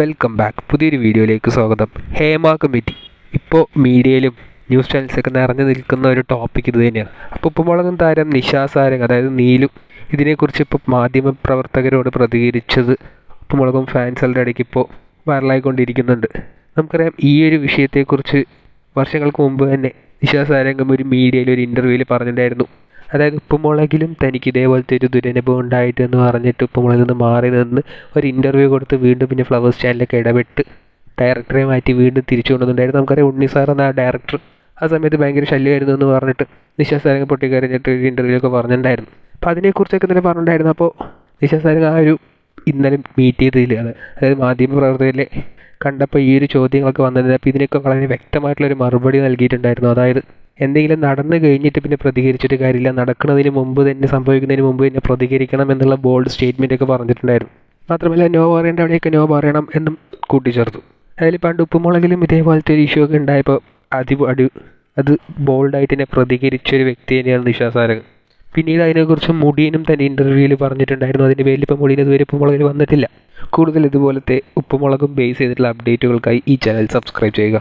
Welcome back പുതിയൊരു വീഡിയോയിലേക്ക് സ്വാഗതം. ഹേമ കമ്മിറ്റി. ഇപ്പോൾ മീഡിയയിലും ന്യൂസ് ചാനൽസൊക്കെ നിറഞ്ഞു നിൽക്കുന്ന ഒരു ടോപ്പിക് ഇത് തന്നെയാണ്. അപ്പോൾ ഉപ്പുമുളകും താരം നിഷാ സാരംഗ് അതായത് നീലും ഇതിനെക്കുറിച്ച് ഇപ്പോൾ മാധ്യമ പ്രവർത്തകരോട് പ്രതികരിച്ചത് ഉപ്പുമുളകും ഫാൻസുകളുടെ ഇടയ്ക്ക് ഇപ്പോൾ വൈറലായിക്കൊണ്ടിരിക്കുന്നുണ്ട്. നമുക്കറിയാം ഈ ഒരു വിഷയത്തെക്കുറിച്ച് വർഷങ്ങൾക്ക് മുമ്പ് തന്നെ നിഷാ സാരംഗം ഒരു മീഡിയയിൽ ഒരു ഇന്റർവ്യൂവിൽ പറഞ്ഞിട്ടുണ്ടായിരുന്നു. അതായത് ഉപ്പുമുളകിലും തനിക്ക് ഇതേപോലത്തെ ഒരു ദുരനുഭവം ഉണ്ടായിട്ട് എന്ന് പറഞ്ഞിട്ട് ഉപ്പുമുളകിൽ നിന്ന് മാറി നിന്ന് ഒരു ഇന്റർവ്യൂ കൊടുത്ത് വീണ്ടും പിന്നെ ഫ്ലവേഴ്സ് ചാനലിലൊക്കെ ഇടപെട്ട് ഡയറക്ടറെ മാറ്റി വീണ്ടും തിരിച്ചു കൊണ്ടുവന്നിട്ടുണ്ടായിരുന്നു. നമുക്കറിയാം ഉണ്ണി സാർ എന്ന ഡയറക്ടർ ആ സമയത്ത് ഭയങ്കര ശല്യമായിരുന്നു എന്ന് പറഞ്ഞിട്ട് നിശാ സാരംഗ് പൊട്ടിക്കരഞ്ഞിട്ട് ഒരു ഇന്റർവ്യൂ ഒക്കെ പറഞ്ഞിട്ടുണ്ടായിരുന്നു. അപ്പോൾ അതിനെക്കുറിച്ചൊക്കെ തന്നെ പറഞ്ഞിട്ടുണ്ടായിരുന്നു. അപ്പോൾ നിശാ സാരംഗ് ആ ഒരു ഇന്നലെ മീറ്റ് ചെയ്തതിൽ അത് അതായത് മാധ്യമ പ്രവർത്തകരിലെ കണ്ടപ്പോൾ ഈ ഒരു ചോദ്യങ്ങളൊക്കെ വന്നിട്ടുണ്ട്. അപ്പോൾ ഇതിനൊക്കെ വളരെ വ്യക്തമായിട്ടുള്ളൊരു മറുപടി നൽകിയിട്ടുണ്ടായിരുന്നു. അതായത് എന്തെങ്കിലും നടന്നു കഴിഞ്ഞിട്ട് പിന്നെ പ്രതികരിച്ചിട്ട് കാര്യമില്ല. നടക്കുന്നതിന് മുമ്പ് തന്നെ സംഭവിക്കുന്നതിന് മുമ്പ് തന്നെ പ്രതികരിക്കണം എന്നുള്ള ബോൾഡ് സ്റ്റേറ്റ്മെന്റ് ഒക്കെ പറഞ്ഞിട്ടുണ്ടായിരുന്നു. മാത്രമല്ല നോ പറയേണ്ട അവിടെയൊക്കെ നോ പറയണം എന്നും കൂട്ടിച്ചേർത്തു. അതിൽ പണ്ട് ഉപ്പുമുളകിലും ഇതേപോലത്തെ ഒരു ഇഷ്യൂ ഒക്കെ ഉണ്ടായപ്പോൾ അതി അടി അത് ബോൾഡായിട്ട് തന്നെ പ്രതികരിച്ചൊരു വ്യക്തി തന്നെയാണ് നിഷാ സാരംഗ് പിന്നീട് അതിനെക്കുറിച്ച് മുടിയനും തന്നെ ഇന്റർവ്യൂവിൽ പറഞ്ഞിട്ടുണ്ടായിരുന്നു. അതിന്റെ പേരിൽ ഇപ്പോൾ മുടിയൻ ഇതുവരെ ഉപ്പുമുളകിൽ വന്നിട്ടില്ല. കൂടുതൽ ഇതുപോലത്തെ ഉപ്പുമുളകും ബേസ് ചെയ്തിട്ടുള്ള അപ്ഡേറ്റുകൾക്കായി ഈ ചാനൽ സബ്സ്ക്രൈബ് ചെയ്യുക.